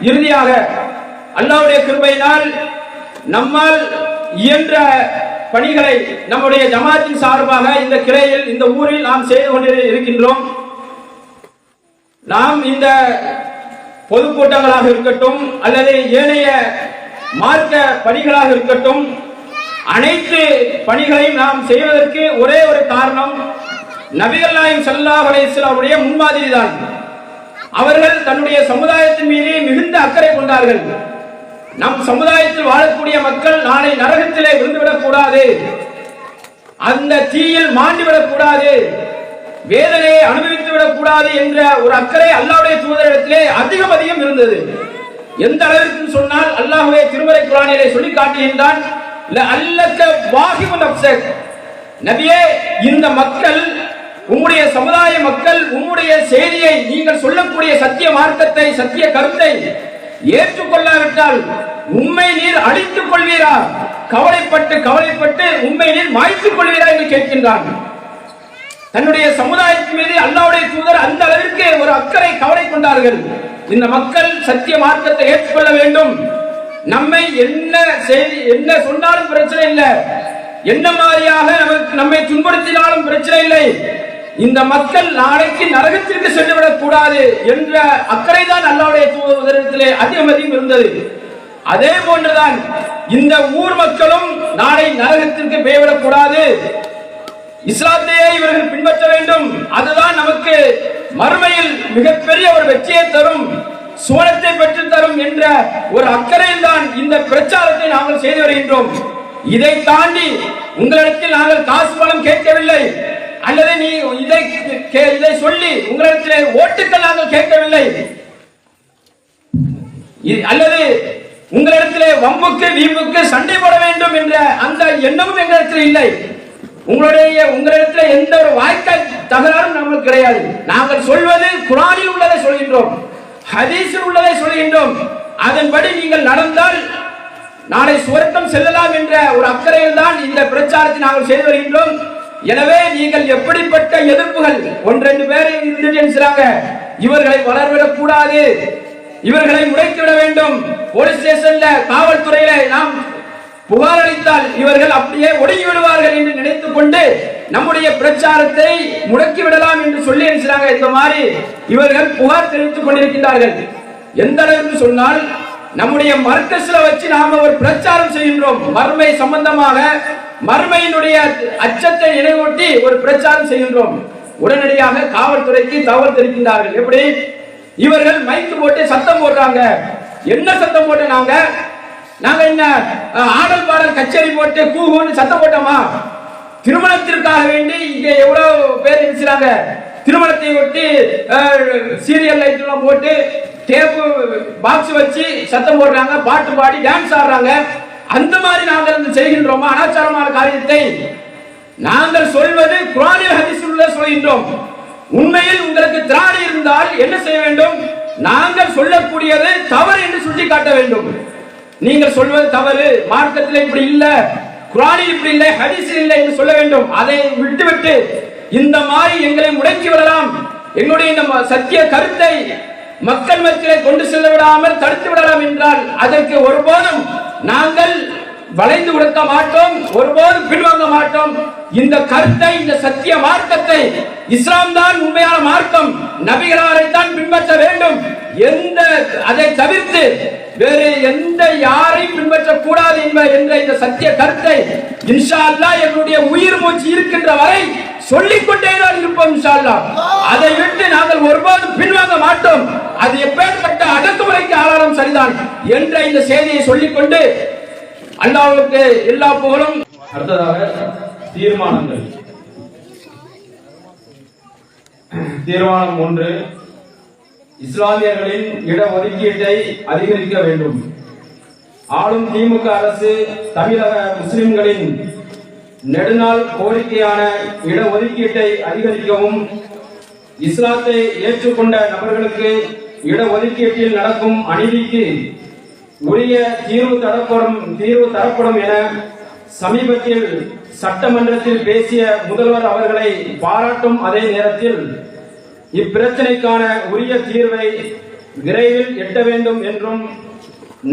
இறுதியாக அல்லாவுடைய கிருபையினால் நம்மால் இயன்ற பணிகளை நம்முடைய ஜமாத்தின் சார்பாக இந்த கிளையில் இந்த ஊரில் நாம் செய்து கொண்டு இருக்கின்றோம். நாம் இந்த பொதுக்கூட்டங்களாக இருக்கட்டும் அல்லது ஏனைய மார்க்க பணிகளாக இருக்கட்டும் அனைத்து பணிகளையும் நாம் செய்வதற்கு ஒரே ஒரு காரணம் நபிகள் நாயம் ஸல்லல்லாஹு அலைஹி முன்மாதிரி தான் அவர்கள் தன்னுடைய சமுதாயத்தின் மீது மிகுந்த அக்கறை கொண்டார்கள். நம் சமுதாயத்தில் வாழக்கூடிய மக்கள் நாளை நரகத்திலே விழுந்துவிடக் கூடாது அந்த தீயில் மாண்டிவிடக் கூடாது வேதனையை அனுபவித்து விடக் கூடாது என்ற ஒரு அக்கறை அல்லாவுடைய தூதரிடத்திலே அதிகம் அதிகம் இருந்தது. எந்த அளவிற்கு சொன்னால் அல்லாஹுவே திருமறை குரானிலே சொல்லி காட்டுகின்றான் அல்லக்க வாஹிபு நப்சக் நபியே இந்த மக்கள் உம்முடைய சமுதாய மக்கள் உம்முடைய செய்தியை நீங்கள் சொல்லக்கூடிய சத்திய மார்க்கத்தை சத்திய கருத்தை ஏற்றுக்கொள்ளாவிட்டால் உண்மை நீர் அழித்துக் கொள்வீரா? கவலைப்பட்டு கவலைப்பட்டு உண்மை நீர் மாய்த்துக் கொள்வீரா என்று கேட்கின்றான் தன்னுடைய சமுதாயத்தின் மீது அல்லாவுடைய தூதர் அந்த அளவிற்கு ஒரு அக்கறை கவலை கொண்டார்கள். இந்த மக்கள் சத்திய மார்க்கத்தை ஏற்றுக்கொள்ள வேண்டும். நம்மை என்ன செய்தி என்ன சொன்னாலும் பிரச்சனை இல்லை. என்ன மாதிரியாக நமக்கு நம்மை துன்புறுத்தினாலும் பிரச்சனை இல்லை. இந்த மக்கள் நாளைக்கு நரகத்திற்கு சென்றுவிடக் கூடாது என்ற அக்கறைதான் அல்லாவுடைய தூதரத்திலே அதிகமதியும் இருந்தது. அதே போன்றுதான் இந்த ஊர் மக்களும் நாளை நரகத்திற்கு போய்விடக் கூடாது. இஸ்லாத்தையே இவர்கள் பின்பற்ற வேண்டும். அதுதான் நமக்கு மறுமையில் மிகப்பெரிய ஒரு வெற்றியை தரும் சுவனத்தை பெற்று தரும் என்ற ஒரு அக்கறையில் தான் இந்த பிரச்சாரத்தை நாங்கள் செய்து வருகின்றோம். இதை தாண்டி உங்களிடத்தில் நாங்கள் காசு பணம் கேட்கவில்லை. அல்லது நீ இதை இதை சொல்லி உங்களிடத்தில் ஓட்டுக்கள் நாங்கள் கேட்கவில்லை. அல்லது உங்களிடத்திலே வம்புக்கு வீம்புக்கு சண்டை போட வேண்டும் என்ற அந்த எண்ணமும் எங்களிடத்தில் இல்லை. உங்களுடைய உங்களிடத்தில் எந்த ஒரு வாய்க்கால் தகராறும் நமக்கு கிடையாது. நாங்கள் சொல்வது குரானில் உள்ளதை சொல்கின்றோம் ஹதீஸில் உள்ளதை சொல்கின்றோம். அதன்படி நீங்கள் நடந்தால் நாளை சுவர்க்கம் செல்லலாம் என்ற ஒரு அக்கறையில் தான் இந்த பிரச்சாரத்தை நாங்கள் செய்து வருகின்றோம். எனவே நீங்கள் எப்படிப்பட்ட எதிர்ப்புகள்? ஒன்றெண்டு பேரை இருந்துட்டு இவர்களை வளர்விடக் கூடாது. இவர்களை முறைத்து விட வேண்டும். போலீஸ் ஸ்டேஷன்ல காவல்துறையில நாம் புகார் அளித்தால் இவர்கள் அப்படியே ஒடுங்கி விடுவார்கள் என்று நினைத்துக் கொண்டு நம்முடைய பிரச்சாரத்தை முடக்கி விடலாம் என்று சொல்லி இருக்கிறாங்க இந்த மாதிரி இவர்கள் புகார் தெரிவித்துக் கொண்டிருக்கின்றார்கள். எந்த அளவுக்கு சொன்னால் நம்முடைய மர்க்கஸ்ல வச்சு நாம் ஒரு பிரச்சாரம் செய்கின்றோம். வறுமை சம்பந்தமாக மர்மையினுடைய அச்சத்தை நினைவூட்டி ஒரு பிரச்சாரம் செய்கின்றோம். உடனடியாக காவல்துறைக்கு தகவல் தெரிவிக்கின்றார்கள். எப்படி? இவர்கள் மைக்கு போட்டு சத்தம் போடுறாங்க. என்ன சத்தம் போட்டு நாங்க? நாங்க என்ன ஆடல் பாடல் கச்சேரி போட்டு கூகுன்னு சத்தம் போட்டோமா? திருமணத்திற்காக வேண்டி இங்க எவ்வளவு பேர் இருக்கிறாங்க? திருமணத்தை ஒட்டி சீரியல் லைட் எல்லாம் போட்டு டேப்பு பாக்ஸ் வச்சு சத்தம் போடுறாங்க. பாட்டு பாடி டான்ஸ் ஆடுறாங்க. அந்த மாதிரி நாங்கள் வந்து செய்கின்றோமா? அனாச்சாரமான காரியத்தை நாங்கள் சொல்வது குரானில் ஹதிசுள்ள சொல்கின்றோம். உண்மையில் உங்களுக்கு திராணி இருந்தால் என்ன செய்ய வேண்டும்? நாங்கள் சொல்லக்கூடியது தவறு என்று சுட்டி காட்ட வேண்டும். நீங்கள் சொல்வது தவறு மார்க்கத்தில் இப்படி இல்ல குரானில் இப்படி இல்லை ஹதீஸில் இல்லை என்று சொல்ல வேண்டும். அதை விட்டுவிட்டு இந்த மாதிரி எங்களை முடக்கி விடலாம். எங்களுடைய இந்த ம- சத்திய கருத்தை மக்கள் மத்தியிலே கொண்டு செல்ல விடாமல் தடுத்து விடலாம் என்றால் அதற்கு ஒருபோதும் நாங்கள் வளைந்து கொடுக்க மாட்டோம் ஒருபோதும் பின்வாங்க மாட்டோம். இந்த கருத்தை இந்த சத்திய மார்க்கத்தை இஸ்லாம் தான் உண்மையான மார்க்கம். நபிகளாரை தான் பின்பற்ற வேண்டும். எந்த அதை தவிர்த்து வேறு எந்த யாரையும் பின்பற்ற கூடாது என்ற இந்த சத்திய கருத்தை இன்ஷா அல்லா எங்களுடைய உயிர் மூச்சு இருக்கின்ற வரை சொல்லிக் கொண்டே தான் இருப்போம் இன்ஷா அல்லா அதை விட்டு நாங்கள் ஒருபோதும் பின்வாங்க மாட்டோம். அது எப்பேற்பட்ட அடக்குமுறைக்கு ஆளாரம் சரிதான் என்ற இந்த செய்தியை சொல்லிக்கொண்டு அல்லாவுக்கு எல்லா புகழும். அடுத்ததாக தீர்மானங்கள். தீர்மானம் ஒன்று இஸ்லாமியர்களின் இட ஒதுக்கீட்டை அதிகரிக்க வேண்டும். ஆளும் திமுக அரசு தமிழக முஸ்லிம்களின் நெடுநாள் கோரிக்கையான இட ஒதுக்கீட்டை அதிகரிக்கவும் இஸ்லாத்தை ஏற்றுக்கொண்ட நபர்களுக்கு இட ஒதுக்கீட்டில் நடக்கும் அநீதிக்கு உரிய தீர்வு தரப்படும் தீர்வு தரப்படும் என சமீபத்தில் சட்டமன்றத்தில் பேசிய முதல்வர் அவர்களை பாராட்டும் அதே நேரத்தில் இப்பிரச்சனைக்கான உரிய தீர்வை விரைவில் எட்ட வேண்டும் என்றும்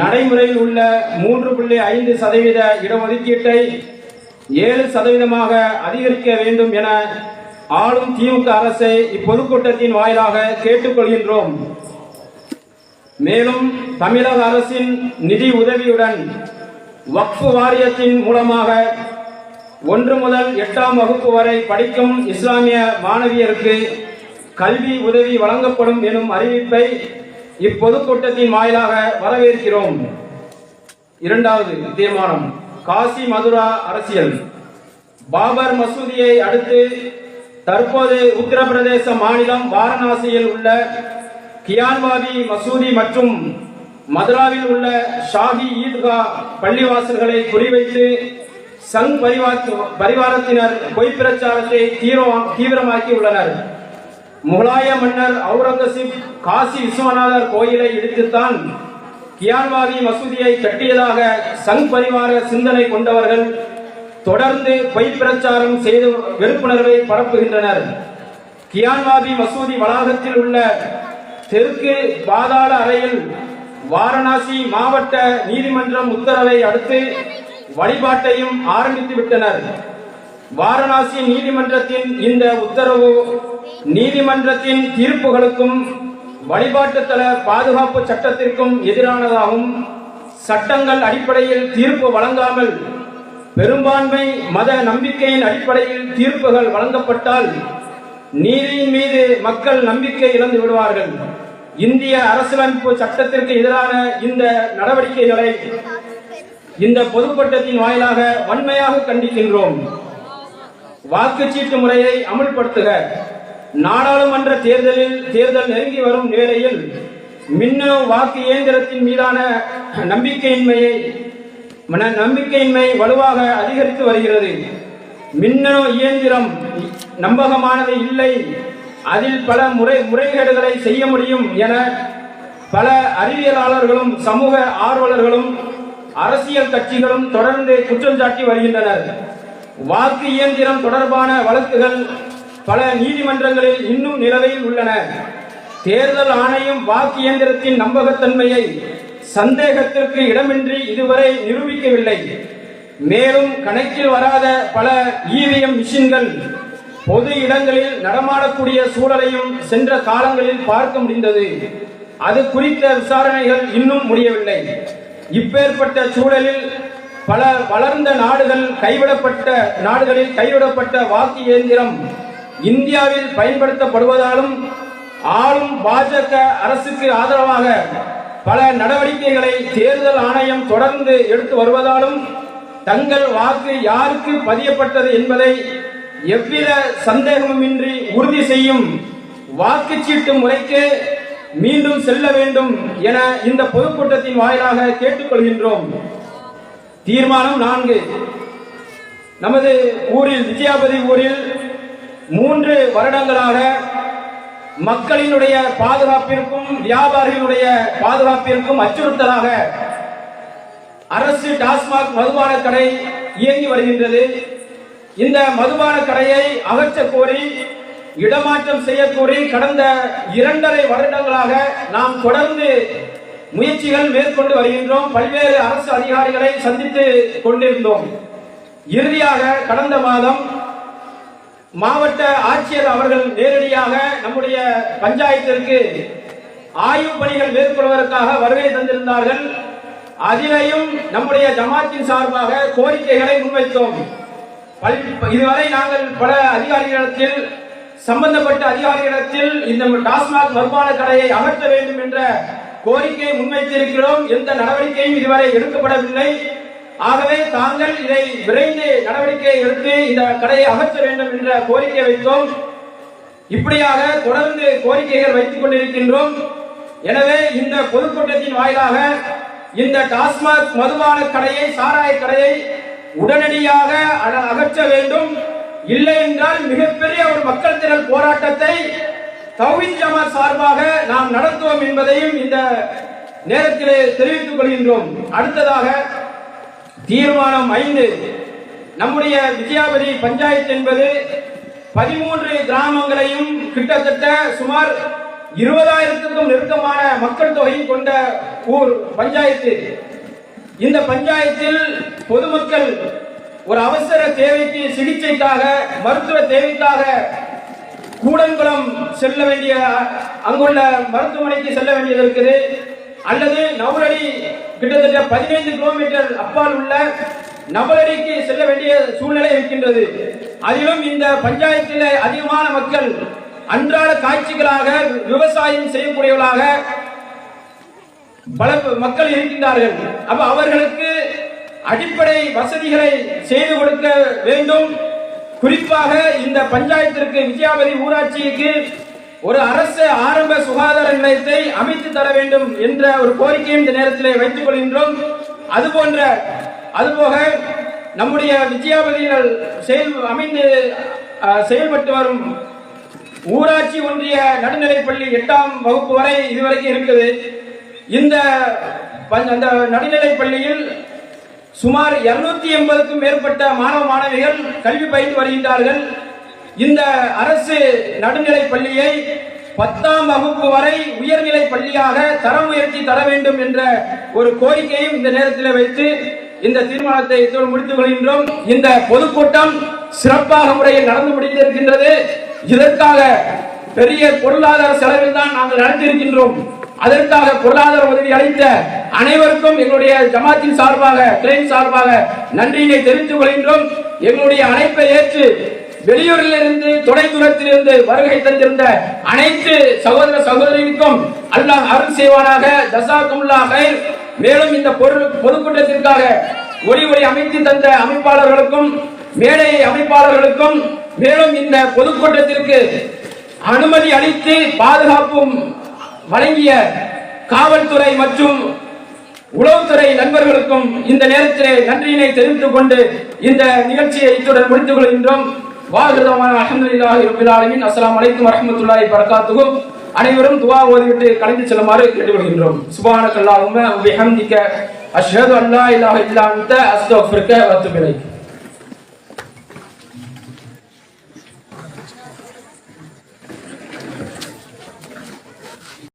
நடைமுறையில் உள்ள மூன்று புள்ளி ஐந்து சதவீத இடஒதுக்கீட்டை ஏழு சதவீதமாக அதிகரிக்க வேண்டும் என ஆளும் திமுக அரசை இப்பொதுக்கூட்டத்தின் வாயிலாக கேட்டுக்கொள்கின்றோம். மேலும் தமிழக அரசின் நிதி உதவியுடன் வக்ஃபு வாரியத்தின் மூலமாக ஒன்று முதல் எட்டாம் வகுப்பு வரை படிக்கும் இஸ்லாமிய மாணவியருக்கு கல்வி உதவி வழங்கப்படும் எனும் அறிவிப்பை இப்பொதுக்கூட்டத்தின் வாயிலாக வரவேற்கிறோம். இரண்டாவது தீர்மானம் காசி மதுரா அரசியல். பாபர் மசூதியை அடுத்து தற்போது உத்தரப்பிரதேச மாநிலம் வாரணாசியில் உள்ள கியான்வாதி மசூதி மற்றும் மதுராவில் உள்ள ஷாஹி ஈத்கா பள்ளிவாசல்களை குறிவைத்து சங் பரிவாரத்தினர் பொய் பிரச்சாரத்தை தீவிரம் தீவிரமாக்கி உள்ளனர். முகலாய மன்னர் அவுரங்கசீப் காசி விஸ்வநாதர் கோயிலை இடித்துத்தான் கியான்வாதி மசூதியை கட்டியதாக சங் பரிவார சிந்தனை கொண்டவர்கள் தொடர்ந்து பொய் பிரச்சாரம் செய்து வெறுப்புணர்வை பரப்புகின்றனர். கியான்வாதி மசூதி வளாகத்தில் உள்ள தெற்கு பாதாள அறையில் வாரணாசி மாவட்ட நீதிமன்றம் உத்தரவை அடுத்து வழிபாட்டையும் ஆரம்பித்து விட்டனர். வாரணாசி நீதிமன்றத்தின் இந்த உத்தரவு நீதிமன்றத்தின் தீர்ப்புகளுக்கும் வழிபாட்டு தள பாதுகாப்பு சட்டத்திற்கும் எதிரானதாகும். சட்டங்கள் அடிப்படையில் தீர்ப்பு வழங்காமல் பெரும்பான்மை மத நம்பிக்கையின் அடிப்படையில் தீர்ப்புகள் வழங்கப்பட்டால் நீதியின் மீது மக்கள் நம்பிக்கை இழந்து விடுவார்கள். இந்திய அரசியலமைப்பு சட்டத்திற்கு எதிரான இந்த நடவடிக்கைகளை இந்த பொதுக்கூட்டத்தின் வாயிலாக வன்மையாக கண்டிக்கின்றோம். வாக்குச்சீட்டு முறையை அமுல்படுத்துக. நாடாளுமன்ற தேர்தலில் தேர்தல் நெருங்கி வரும் வேளையில் மின்னணு வாக்கு இயந்திரத்தின் மீதான நம்பிக்கையின்மையை மன- நம்பிக்கையின்மை வலுவாக அதிகரித்து வருகிறது. மின்னணு இயந்திரம் நம்பகமானது இல்லை. அதில் பல முறை முறைகேடுகளை செய்ய முடியும் என பல அறிவியலாளர்களும் சமூக ஆர்வலர்களும் அரசியல் கட்சிகளும் தொடர்ந்து குற்றம் சாட்டி வருகின்றனர். வாக்கு இயந்திரம் தொடர்பான வழக்குகள் பல நீதிமன்றங்களில் இன்னும் நிலவையில் உள்ளன. தேர்தல் ஆணையம் வாக்கு இயந்திரத்தின் நம்பகத்தன்மையை சந்தேகத்திற்கு இடமின்றி இதுவரை நிரூபிக்கவில்லை. மேலும் கணக்கில் வராத பல இவிஎம் மிஷின்கள் பொது இடங்களில் நடமாடக்கூடிய சூழலையும் சென்ற காலங்களில் பார்க்க முடிந்தது. அது குறித்த விசாரணைகள் இன்னும் முடியவில்லை. இப்பேற்பட்ட சூழலில் பல வளர்ந்த நாடுகள் கைவிடப்பட்ட நாடுகளில் கைவிடப்பட்ட வாக்கு இயந்திரம் இந்தியாவில் பயன்படுத்தப்படுவதாலும் ஆளும் பாஜக அரசுக்கு ஆதரவாக பல நடவடிக்கைகளை தேர்தல் ஆணையம் தொடர்ந்து எடுத்து வருவதாலும் தங்கள் வாக்கு யாருக்கு பதியப்பட்டது என்பதை எவ்வித சந்தேகமுமின்றி உறுதி செய்யும் வாக்குச்சீட்டு முறைக்கு மீண்டும் செல்ல வேண்டும் என இந்த பொதுக்கூட்டத்தின் வாயிலாக கேட்டுக்கொள்கின்றோம். தீர்மானம் நான்கு. நமது ஊரில் விஜயாபதி ஊரில் மூன்று வருடங்களாக மக்களினுடைய பாதுகாப்பிற்கும் வியாபாரிகளுடைய பாதுகாப்பிற்கும் அச்சுறுத்தலாக அரசு டாஸ்மாக் மதுபான கடை இயங்கி வருகின்றது. இந்த மதுபான கடையை அகற்ற கோரி இடமாற்றம் செய்யக்கோரி கடந்த இரண்டரை வருடங்களாக நாம் தொடர்ந்து முயற்சிகள் மேற்கொண்டு வருகின்றோம். பல்வேறு அரசு அதிகாரிகளை சந்தித்து கொண்டிருந்தோம். இறுதியாக கடந்த மாதம் மாவட்ட ஆட்சியர் அவர்கள் நேரடியாக நம்முடைய பஞ்சாயத்திற்கு ஆய்வு பணிகள் மேற்கொள்வதற்காக வருகை தந்திருந்தார்கள். அதிலையும் நம்முடைய ஜமாத்தின் சார்பாக கோரிக்கைகளை முன்வைத்தோம். இதுவரை நாங்கள் பல அதிகாரிகளிடத்தில் சம்பந்தப்பட்ட அதிகாரிகளிடத்தில் இந்த டாஸ்மாக் மதுபான கடையை அகற்ற வேண்டும் என்ற கோரிக்கையை முன்வைத்திருக்கிறோம். எந்த நடவடிக்கையும் இதுவரை எடுக்கப்படவில்லை. ஆகவே தாங்கள் இதை விரைந்து நடவடிக்கை எடுத்து இந்த கடையை அகற்ற வேண்டும் என்ற கோரிக்கை வைத்தோம். இப்படியாக தொடர்ந்து கோரிக்கைகள் வைத்துக் கொண்டிருக்கின்றோம். எனவே இந்த பொதுக்கூட்டத்தின் வாயிலாக இந்த டாஸ்மாக் மதுபான கடையை சாராய கடையை உடனடியாக அகற்ற வேண்டும். இல்லை என்றால் மிகப்பெரிய ஒரு மக்கள் திரள் போராட்டத்தை தௌஹித் ஜமாத் சார்பாக நாம் நடத்துவோம் என்பதையும் இந்த நேரத்திலே தெரிவித்துக் கொள்கின்றோம். அடுத்ததாக தீர்மானம் ஐந்து. நம்முடைய வித்யாபதி பஞ்சாயத்து என்பது பதிமூன்று கிராமங்களையும் கிட்டத்தட்ட சுமார் இருபதாயிரத்துக்கும் நெருக்கமான மக்கள் தொகை கொண்ட ஊர் பஞ்சாயத்து. இந்த பஞ்சாயத்தில் பொதுமக்கள் ஒரு அவசர தேவைக்கு சிகிச்சைக்காக மருத்துவ தேவைக்காக கூடங்குளம் செல்ல வேண்டிய அங்குள்ள மருத்துவமனைக்கு செல்ல வேண்டியது இருக்குது. அல்லது நவரடி கிட்டத்தட்ட பதினைந்து கிலோமீட்டர் அப்பால் உள்ள நபரடிக்கு செல்ல வேண்டிய சூழ்நிலை இருக்கின்றது. அதிலும் இந்த பஞ்சாயத்தில் அதிகமான மக்கள் அன்றாட காட்சிகளாக விவசாயம் செய்யக்கூடியவர்களாக பல மக்கள் இருக்கின்றார்கள். அப்ப அவர்களுக்கு அடிப்படை வசதிகளை செய்து கொடுக்க வேண்டும். குறிப்பாக இந்த பஞ்சாயத்திற்கு விஜயாபதி ஊராட்சிக்கு ஒரு அரசு ஆரம்ப சுகாதார நிலையத்தை அமைத்து தர வேண்டும் என்ற ஒரு கோரிக்கையை இந்த நேரத்தில் வைத்துக் கொள்கின்றோம். அதுபோன்ற அதுபோக நம்முடைய விஜயாபதியில் செயல் அமைந்து செயல்பட்டு வரும் ஊராட்சி ஒன்றிய நடுநிலைப்பள்ளி எட்டாம் வகுப்பு வரை இதுவரைக்கும் இருக்குது இந்த பஞ்ச- அந்த நடுநிலைப் பள்ளியில் சுமார் 280 எண்பதுக்கும் மேற்பட்ட மாணவ மாணவிகள் கல்வி பயின்று வருகின்றார்கள். இந்த அரசு நடுநிலை பள்ளியை பத்தாம் வகுப்பு வரை உயர்நிலை பள்ளியாக தரம் உயர்த்தி தர வேண்டும் என்ற ஒரு கோரிக்கையும் இந்த நேரத்தில் வைத்து இந்த தீர்மானத்தை இத்தோடு முடித்துக் கொள்கின்றோம். இந்த பொதுக்கூட்டம் சிறப்பாக முறையில் நடந்து முடிந்திருக்கின்றது. இதற்காக பெரிய பொருளாதார செலவில் தான் நாங்கள் நடத்தியிருக்கின்றோம் அதற்காக பொருளாதார உதவி அளித்த அனைவருக்கும் எங்களுடைய ஜமாத்தின் சார்பாக கிளைன் சார்பாக நன்றியினை தெரிவித்துக் கொள்கின்றோம். எங்களுடைய அழைப்பை ஏற்று வெளியூரில் இருந்து தொலை தூரத்திலிருந்து வருகை தந்திருந்த அனைத்து சகோதர சகோதரிகளுக்கும் அல்லாஹ் அருள் செய்வானாக. ஜசாக்குமுல்லா ஹைர் மேலும் இந்த பொருள் பொதுக்கூட்டத்திற்காக ஒளி ஒளி அமைத்து தந்த அமைப்பாளர்களுக்கும் மேடை அமைப்பாளர்களுக்கும் மேலும் இந்த பொதுக்கூட்டத்திற்கு அனுமதி அளித்து பாதுகாப்பும் வழங்கிய காவல்துறை மற்றும் உளவுத்துறை நண்பர்களுக்கும் இந்த நேரத்திலே நன்றியினை தெரிவித்துக் கொண்டு இந்த நிகழ்ச்சியை இத்துடன் முடித்துக் கொள்கின்றோம். வாழ்கிறதமான அஹமதுல்லாஹி ரபில் ஆலமீன். அஸ்ஸலாமு அலைக்கும் வரமத்துல்லாஹி வபரகாத்துஹு. அனைவரும் துவா ஓதிவிட்டு கலந்து செல்லுமாறு கேட்டுக்கொள்கின்றோம். சுபானக்கல்லாஹும்ம வபிஹம்திக அஷ்ஹது அல்லா இலாஹ இல்லா அன்த அஸ்தக்ஃபிருக்க